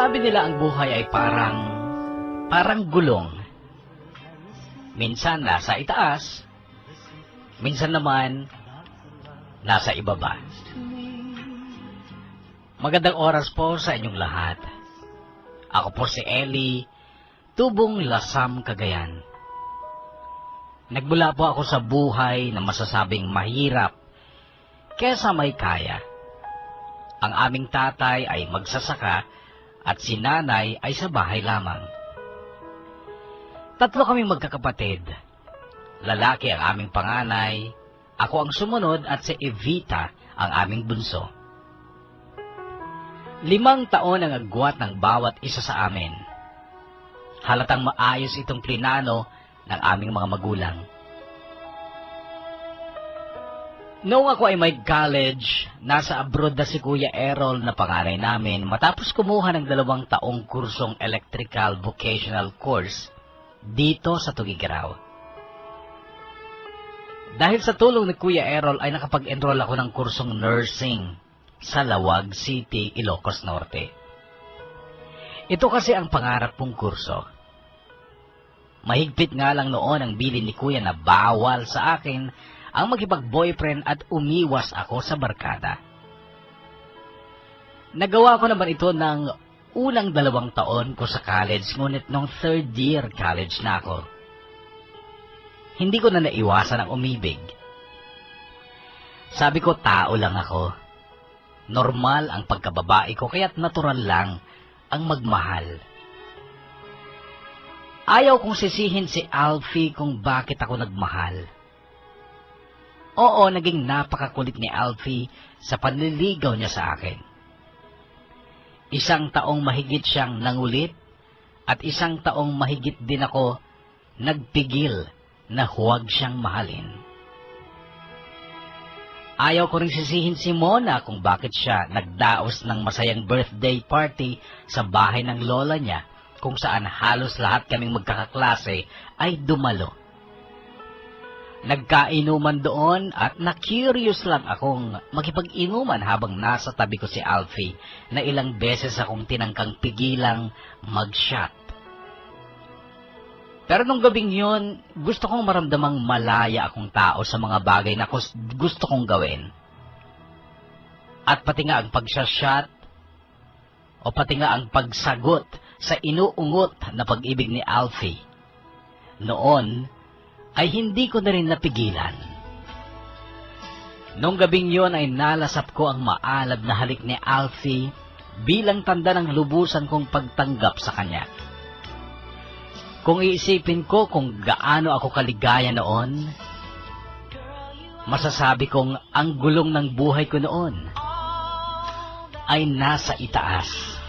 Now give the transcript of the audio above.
Sabi nila ang buhay ay parang, parang gulong. Minsan nasa itaas, minsan naman nasa ibaba. Magandang oras po sa inyong lahat. Ako po si Ellie, tubong lasam Cagayan. Nagmula po ako sa buhay na masasabing mahirap kesa may kaya. Ang aming tatay ay magsasaka at si nanay ay sa bahay lamang. Tatlo kaming magkakapatid. Lalaki ang aming panganay, ako ang sumunod at si Evita ang aming bunso. Limang taon ang agwat ng bawat isa sa amin. Halatang maayos itong plinano ng aming mga magulang. Noong ako ay may college, nasa abroad na si Kuya Errol na panganay namin matapos kumuha ng dalawang taong kursong electrical vocational course dito sa Tugigaraw. Dahil sa tulong ni Kuya Errol ay nakapag-enroll ako ng kursong nursing sa Lawag City, Ilocos Norte. Ito kasi ang pangarap kong kurso. Mahigpit nga lang noon ang bilin ni Kuya na bawal sa akin ang magkipag-boyfriend at umiwas ako sa barkada. Nagawa ko naman ito ng unang dalawang taon ko sa college, ngunit nung third year college na ako. Hindi ko na naiwasan ang umibig. Sabi ko, tao lang ako. Normal ang pagkababae ko, kaya't natural lang ang magmahal. Ayaw kong sisihin si Alfie kung bakit ako nagmahal. Oo, naging napakakulit ni Alfie sa panliligaw niya sa akin. Isang taong mahigit siyang nangulit at isang taong mahigit din ako nagpigil na huwag siyang mahalin. Ayaw ko rin sisihin si Mona kung bakit siya nagdaos ng masayang birthday party sa bahay ng lola niya kung saan halos lahat kaming magkakaklase ay dumalo. Nagkainuman doon at na-curious lang akong makipag-inuman habang nasa tabi ko si Alfie na ilang beses akong tinangkang pigilang mag-shot. Pero nung gabing yun, gusto kong maramdamang malaya akong tao sa mga bagay na gusto kong gawin. At pati nga ang pagsasyat o pati nga ang pagsagot sa inuungot na pag-ibig ni Alfie. Noon, ay hindi ko na rin napigilan. Nung gabing yon ay nalasap ko ang maalab na halik ni Alfie bilang tanda ng lubusan kong pagtanggap sa kanya. Kung iisipin ko kung gaano ako kaligaya noon, masasabi kong ang gulong ng buhay ko noon ay nasa itaas.